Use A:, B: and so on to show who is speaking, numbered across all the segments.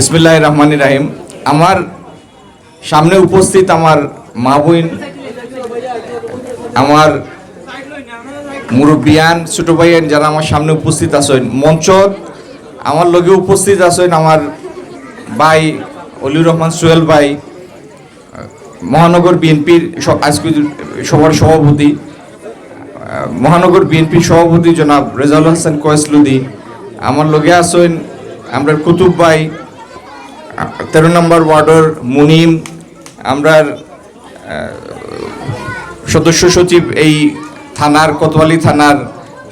A: বিসমিল্লাহ রহমান রাহিম আমার সামনে উপস্থিত আমার মা বোন, আমার মুরব্বিয়ান, ছোট ভাইয়ান যারা আমার সামনে উপস্থিত আছেন মঞ্চ আমার লগে উপস্থিত আছেন আমার ভাই অলিউর রহমান সোহেল ভাই, মহানগর বিএনপির সবার সভাপতি, মহানগর বিএনপির সভাপতি জনাব রেজাউল হাসান কয়েসলুদি, আমার লগে আছেন আমরা কুতুব ভাই তেরো নম্বর ওয়ার্ডের মুনিম আমরার সদস্য সচিব এই থানার, কোতোয়ালি থানার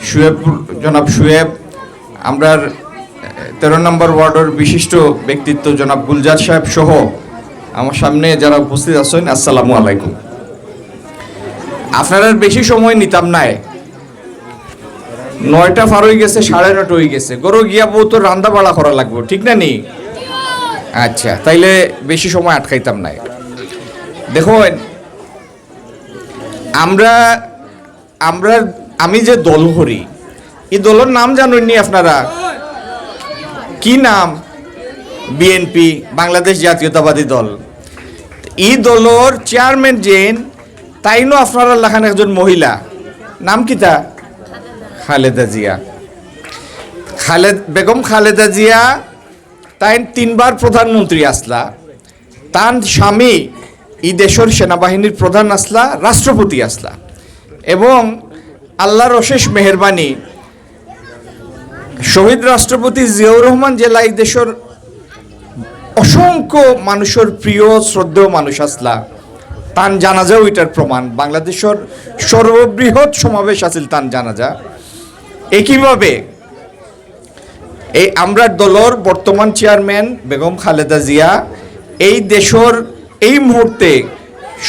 A: সুয়েব জনাব সুয়েব আমরার তেরো নম্বর ওয়ার্ডের বিশিষ্ট ব্যক্তিত্ব জনাব গুলজার সাহেব সহ আমার সামনে যারা উপস্থিত আছেন, আসসালামু আলাইকুম। আপনারা বেশি সময় নিতাম নাই। নয়টা পার হয়ে গেছে, সাড়ে নটা হয়ে গেছে। গরু গিয়া বউ তো রান্না বাড়া করা লাগবে, ঠিক না নি? আচ্ছা তাইলে বেশি সময় আটকাইতাম নাই। দেখুন আমরা আমরা, আমি যে দল করি, এই দলের নাম জানেননি আপনারা? কি নাম? বিএনপি বাংলাদেশ জাতীয়তাবাদী দল। এই দলের চেয়ারম্যান জেন তাইনো আপনারা লেখান একজন মহিলা। নাম কি তা খালেদা জিয়া। খালেদ বেগম খালেদা জিয়া তাই তিনবার প্রধানমন্ত্রী আসলা তার স্বামী এই দেশের সেনাবাহিনীর প্রধান আসলা, রাষ্ট্রপতি আসলা। এবং আল্লাহর অশেষ মেহরবানি, শহীদ রাষ্ট্রপতি জিয়াউর রহমান জেলা এই দেশের অসংখ্য মানুষের প্রিয়, শ্রদ্ধেয় মানুষ আসলা। তান জানাজাও এটার প্রমাণ। বাংলাদেশের সর্ববৃহৎ সমাবেশ আছিল তান জানাজা। একইভাবে এই আমরা দলর বর্তমান চেয়ারম্যান বেগম খালেদা জিয়া এই দেশের এই মুহূর্তে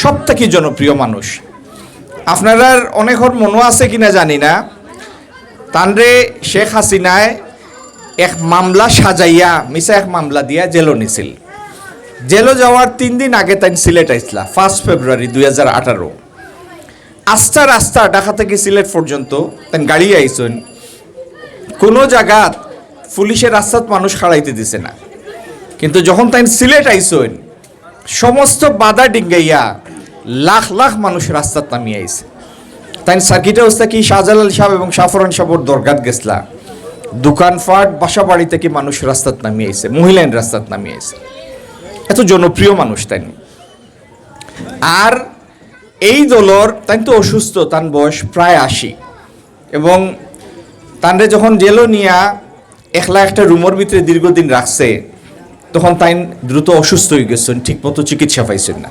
A: সব থেকে জনপ্রিয় মানুষ। আপনারা অনেকর মনে আছে কিনা জানি না। তানরে শেখ হাসিনায় এক মামলা সাজাইয়া মিশা এক মামলা দিয়া জেলো নিছিল। জেলো যাওয়ার তিন দিন আগে তাই সিলেট আইসলা, ফার্স্ট ফেব্রুয়ারি দুই হাজার আঠারো। আস্তা রাস্তা ঢাকা থেকে সিলেট পর্যন্ত তাই গাড়ি আইসন। কোনো জায়গাত পুলিশের রাস্তাত মানুষ খাড়াইতে দিছে না। কিন্তু যখন তাই সিলেট আইসন সমস্ত বাধা ডিঙ্গাইয়া লাখ লাখ মানুষ রাস্তাত নামিয়ে আইছে। তাই সার্কিট অবস্থা কি? শাহজালাল সাহেব এবং সাফরান সাহেবর দরগাত গেছলা। দোকানপাট বাসা বাড়ি থেকে মানুষ রাস্তাত নামিয়ে আইছে? মহিলাইন রাস্তাত নামিয়ে আইছে। এত জনপ্রিয় মানুষ তাই আর এই দলর তাই তো অসুস্থ তার বয়স প্রায় আশি। এবং তানরে যখন জেলো নিয়া একলা একটা রুমের ভিতরে দীর্ঘদিন রাখছে, তখন তাই দ্রুত অসুস্থ হয়ে গেছেন ঠিক মতো চিকিৎসা পাইছেন না।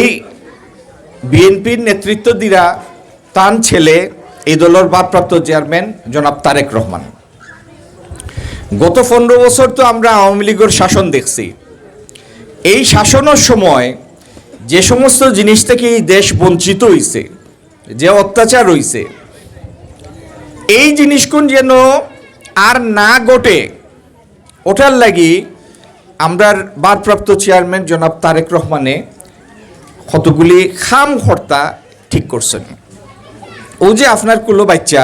A: এই বিএনপির নেতৃত্ব দিরা তান ছেলে, এই দলের ভারপ্রাপ্ত চেয়ারম্যান জনাব তারেক রহমান। গত পনেরো বছর তো আমরা আওয়ামী লীগের শাসন দেখছি। এই শাসনের সময় যে সমস্ত জিনিস থেকে এই দেশ বঞ্চিত হইছে, যে অত্যাচার হইছে এই জিনিসগুন যেন আর না ঘটে, ওটার লাগি আমরার ভারপ্রাপ্ত চেয়ারম্যান জনাব তারেক রহমানে কতগুলি খাম হর্তা ঠিক করছেন। ও যে আপনার কুলো বাচ্চা,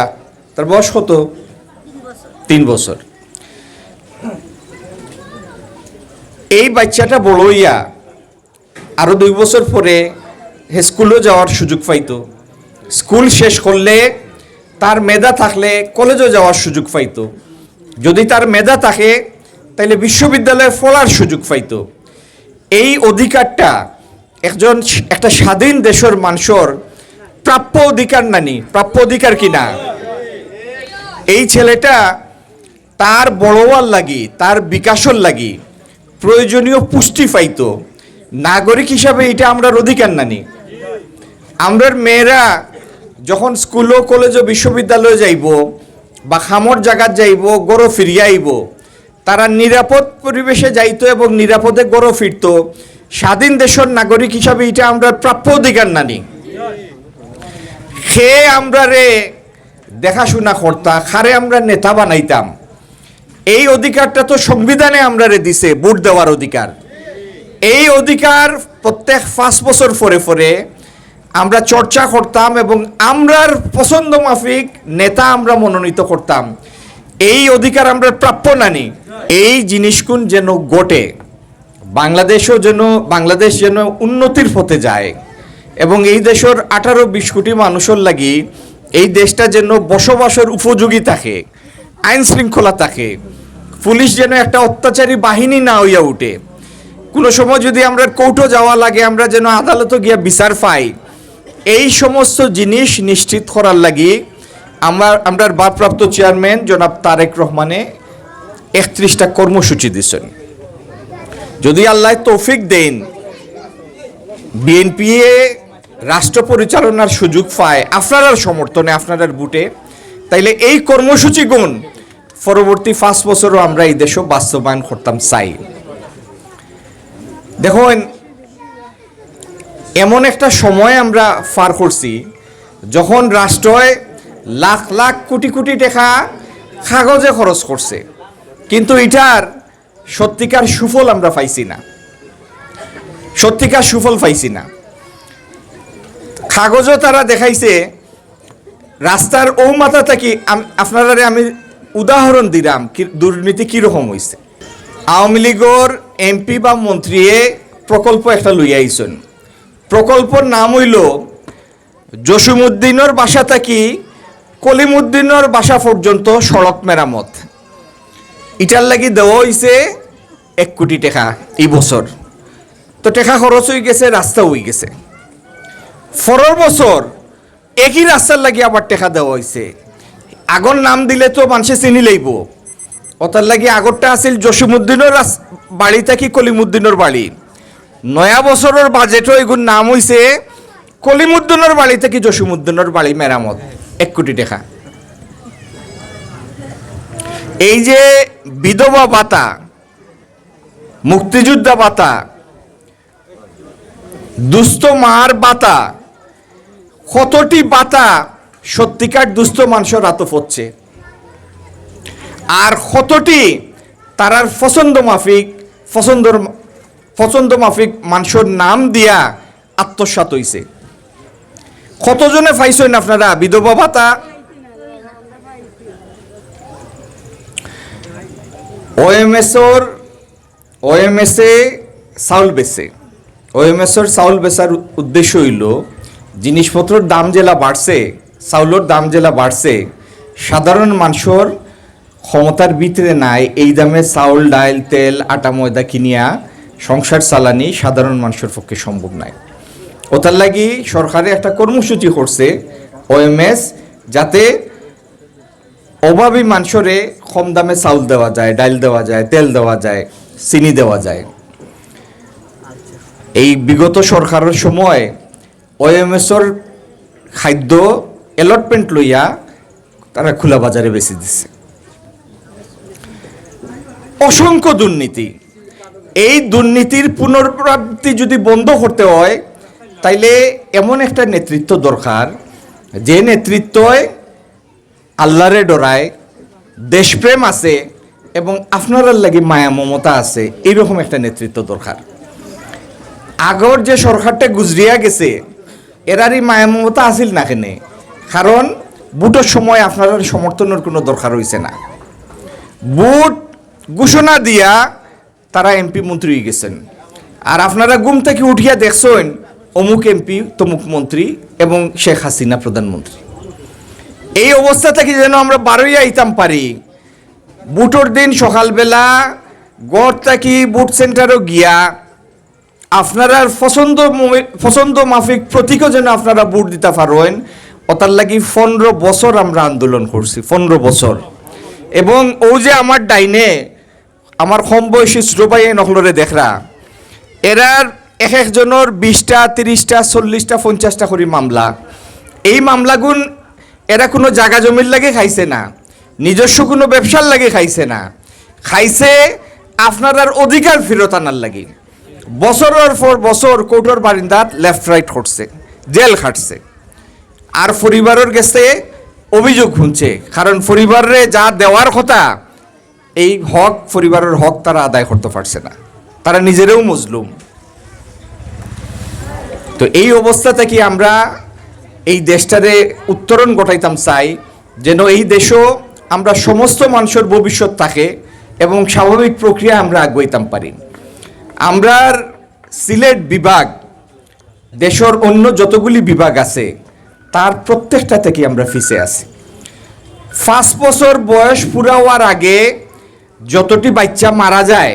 A: তার বয়স কত? তিন বছর। এই বাচ্চাটা বড় হইয়া আরও দুই বছর পরে স্কুলেও যাওয়ার সুযোগ পাইতো। স্কুল শেষ করলে তার মেধা থাকলে কলেজও যাওয়ার সুযোগ পাইতো। যদি তার মেধা থাকে তাহলে বিশ্ববিদ্যালয়ে পড়ার সুযোগ পাইতো। এই অধিকারটা একজন একটা স্বাধীন দেশের মানুষের প্রাপ্য অধিকার নানি প্রাপ্য অধিকার কি না? এই ছেলেটা তার বড়োয়ার লাগি, তার বিকাশর লাগি প্রয়োজনীয় পুষ্টি পাইতো। নাগরিক হিসাবে এটা আমরার অধিকার নানি আমরার মেয়েরা যখন স্কুল ও কলেজ ও বিশ্ববিদ্যালয়ে যাইব বা খামর জায়গাত যাইব গড় ফিরিয়ে আইব, তারা নিরাপদ পরিবেশে যাইতো এবং নিরাপদে গড় ফিরত, স্বাধীন দেশের নাগরিক হিসাবে এটা আমরা প্রাপ্য অধিকার নানি। সে আমরা রে দেখাশোনা করতা, খারে আমরা নেতা বানাইতাম। এই অধিকারটা তো সংবিধানে আমরা রে দিছে, ভোট দেওয়ার অধিকার। এই অধিকার প্রত্যেক পাঁচ বছর পরে পরে আমরা চর্চা করতাম এবং আমরার পছন্দ মাফিক নেতা আমরা মনোনীত করতাম। এই অধিকার আমরা প্রাপ্য নানি। এই জিনিসগুন যেন গোটে বাংলাদেশও যেন, বাংলাদেশ যেন উন্নতির পথে যায় এবং এই দেশের আঠারো বিশ কোটি মানুষের লাগি এই দেশটা যেন বসবাসের উপযোগী থাকে, আইন শৃঙ্খলা থাকে। পুলিশ যেন একটা অত্যাচারী বাহিনী না হইয়া উঠে। কোনো সময় যদি আমরা কোর্টও যাওয়া লাগে, আমরা যেন আদালতে গিয়া বিচার পাই। এই সমস্ত জিনিস নিশ্চিত করার লাগি আমার আমরা ভারপ্রাপ্ত চেয়ারম্যান জনাব তারেক রহমানে একত্রিশটা কর্মসূচি দিচ্ছেন যদি আল্লাহ তৌফিক দেন, বিএনপি রাষ্ট্র পরিচালনার সুযোগ পায় আপনার সমর্থনে আপনার বুটে, তাইলে এই কর্মসূচি গুণ পরবর্তী পাঁচ বছরও আমরা এই দেশও বাস্তবায়ন করতাম চাই। দেখুন এমন একটা সময় আমরা পার করছি, যখন রাষ্ট্রয় লাখ লাখ কোটি কোটি টাকা কাগজে খরচ করছে। কিন্তু এটার সত্যিকার সুফল আমরা পাইছি না। সত্যিকার সুফল পাইছি না। কাগজও তারা দেখাইছে, রাস্তার ও মাথা থেকে আপনারা আমি উদাহরণ দিলাম দুর্নীতি কীরকম হয়েছে আওয়ামী লীগর এমপি বা মন্ত্রী প্রকল্প একটা লইয়া আইসন প্রকল্পর নাম হইল জসিমুদ্দিনের বাসা থাকি কলিমুদ্দিনের বাসা পর্যন্ত সড়ক মেরামত। ইটার লাগি দেওয়া হইছে এক কোটি টাকা এই বছর। তো টাকা খরচ হয়ে গেছে, রাস্তা হয়ে গেছে। পরের বছর একই রাস্তার লাগি আবার টাকা দেওয়া হয়েছে আগর নাম দিলে তো মানুষে চিনি লইব। ওটার লাগি আগরটা আছিল জসিমুদ্দিনের বাড়ি থাকি কলিমুদ্দিনের বাড়ি। নয়া বছরের বাজেটও এগুর নাম হইছে কলিমুদ্দিনের বাড়ি থেকে জসিমুদ্দিনের বাড়ি মেরামত। এক কোটি টাকা। এই যে বিধবা ভাতা, মুক্তিযোদ্ধা ভাতা, দুস্থ মার বাতা কতটি বাতা সত্যিকার দুস্থ মানুষের আতফ হচ্ছে আর কতটি তারার পছন্দ মাফিক, পছন্দর পছন্দ মাফিক মানুষের নাম দিয়া আত্মসাত হইছে। কতজনে পাইছেন আপনারা? বিধবা ভাতা? ওএমএসর ওএমএসে চাউল বেচে। ওএমএসর চাউল বেচার উদ্দেশ্য হইল, জিনিসপত্রের দাম জেলা বাড়ছে, চাউলের দাম জেলা বাড়ছে। সাধারণ মানুষের ক্ষমতার ভিতরে নাই এই দামে চাউল ডাল তেল, আটা, ময়দা কিনিয়া সংসার চালানি সাধারণ মানুষের পক্ষে সম্ভব নাই। ওটার লাগি সরকারে একটা কর্মসূচি করছে ওএমএস যাতে অভাবী মানুষরে কম দামে চাউল দেওয়া যায় ডাল দেওয়া যায়, তেল দেওয়া যায়, চিনি দেওয়া যায়। এই বিগত সরকারের সময় ওএমএসর খাদ্য অ্যালটমেন্ট লইয়া তারা খোলা বাজারে বেশি দিছে। অসংখ্য দুর্নীতি। এই দুর্নীতির পুনরাবৃত্তি যদি বন্ধ করতে হয়, তাইলে এমন একটা নেতৃত্ব দরকার, যে নেতৃত্বয় আল্লাহরে ডরায়, দেশপ্রেম আছে এবং আপনার লাগি মায়া, মমতা আছে, এইরকম একটা নেতৃত্ব দরকার। আগর যে সরকারটা গুজরিয়া গেছে, এরারই মায়া, মমতা আছিল না কেনে? কারণ বুটের সময় আপনার সমর্থনের কোনো দরকার হইছে না। বুট ঘোষণা দিয়া তারা এমপি মন্ত্রী হয়ে গেছেন। আর আপনারা ঘুম থেকে উঠিয়া দেখছেন, অমুক এমপি তমুক মন্ত্রী এবং শেখ হাসিনা প্রধানমন্ত্রী। এই অবস্থা থেকে যেন আমরা বারোই আইতাম পারি। বুটোর দিন সকালবেলা গড় থাকি বুট সেন্টারও গিয়া আপনারা পছন্দ পছন্দ মাফিক প্রতীকও যেন আপনারা বুট দিতে পারেন ওটার লাগি পনেরো বছর আমরা আন্দোলন করছি, পনেরো বছর। এবং ও যে আমার ডাইনে আমার কম বয়সী শ্রোবাই নকলরে দেখরা। এরার এক একজনের বিশটা, তিরিশটা, চল্লিশটা, পঞ্চাশটা করে মামলা। এই মামলাগুন এরা কোনো জায়গা জমির লাগে খাইছে না। নিজস্ব কোনো ব্যবসার লাগে খাইছে না। খাইছে আপনার আর অধিকার ফেরত আনার লাগে। বছরের পর বছর কোর্টের বারিন্দাত লেফট রাইট করছে, জেল খাটছে। আর পরিবারের গেছে অভিযোগ শুনছে, কারণ পরিবারে যা দেওয়ার কথা এই হক পরিবারের হক তারা আদায় করতে পারছে না। তারা নিজেরাও মজলুম। তো এই অবস্থা থেকে আমরা এই দেশটারে উত্তরণ ঘটাইতাম চাই, যেন এই দেশও আমরা সমস্ত মানুষের ভবিষ্যৎ থাকে এবং স্বাভাবিক প্রক্রিয়া আমরা আগাইতাম পারি। আমরার সিলেট বিভাগ, দেশের অন্য যতগুলি বিভাগ আছে, তার প্রত্যেকটা থেকে আমরা ফিসে আছি। পাঁচ বছর বয়স পুরা হওয়ার আগে যতটি বাচ্চা মারা যায়,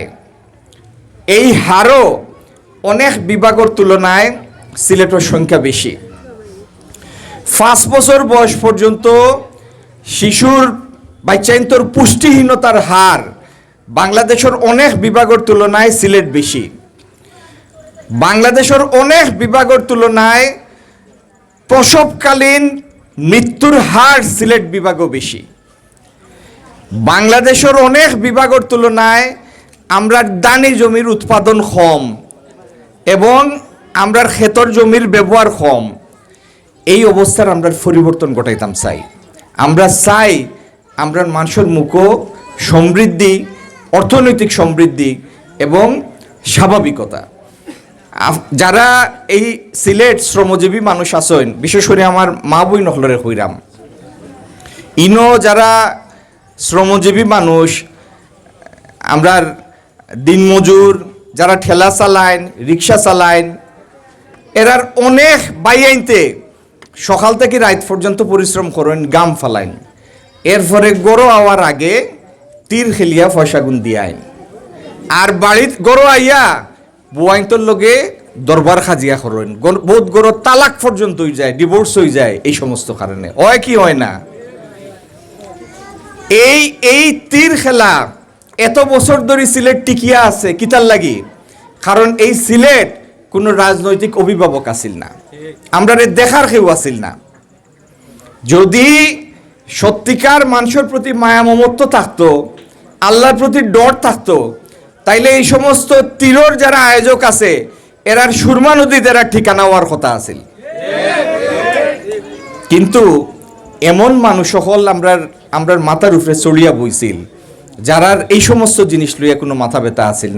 A: এই হারও অনেক বিভাগের তুলনায় সিলেটের সংখ্যা বেশি। পাঁচ বছর বয়স পর্যন্ত শিশুর বাচ্চাইন্তর পুষ্টিহীনতার হার বাংলাদেশের অনেক বিভাগের তুলনায় সিলেট বেশি। বাংলাদেশের অনেক বিভাগের তুলনায় প্রসবকালীন মৃত্যুর হার সিলেট বিভাগও বেশি। বাংলাদেশের অনেক বিভাগের তুলনায় আমরা দানি জমির উৎপাদন কম এবং আমরা ক্ষেতর জমির ব্যবহার কম। এই অবস্থার আমরা পরিবর্তন ঘটাইতাম চাই। আমরা চাই আমরা মানুষের মুখও সমৃদ্ধি, অর্থনৈতিক সমৃদ্ধি এবং স্বাভাবিকতা। যারা এই সিলেট শ্রমজীবী মানুষ আছেন, বিশেষ করে আমার মা বই নকলরে হইরাম। ইনো যারা শ্রমজীবী মানুষ, আমরার দিনমজুর, যারা ঠেলা চালাইন রিক্সা চালাইন এরার অনেক বাইআইনতে সকাল থেকে রাত পর্যন্ত পরিশ্রম করেন, গাম ফালাইন। এরপরে গরো আওয়ার আগে তীর খেলিয়া পয়সা গুণ দিয়াইন। আর বাড়িত গরো আইয়া বুয়াইন্তর লগে দরবার খাজিয়া করেন। বহুত গরো তালাক পর্যন্ত হয়ে যায়, ডিভোর্স হয়ে যায় এই সমস্ত কারণে। হয় কি হয় না? এই এই তীর খেলা এত বছর ধরে সিলেট টিকিয়া আছে কিতার লাগি? কারণ এই সিলেট কোনো রাজনৈতিক অভিভাবক আসিল না। আমরা দেখার কেউ আসিল না। যদি সত্যিকার মানুষের প্রতি মায়া মমত্ব থাকতো, আল্লাহর প্রতি ডর থাকতো, তাইলে এই সমস্ত তীরর যারা আয়োজক আছে, এরার সুরমা নদীতে এরা ঠিকানা হওয়ার কথা আছিল। কিন্তু এমন মানুষ সকল আমরার আমরার মাথার উপরে চড়িয়া বইছিল, যারার এই সমস্ত জিনিস লইয়া কোনো মাথা ব্যথা আছিল না।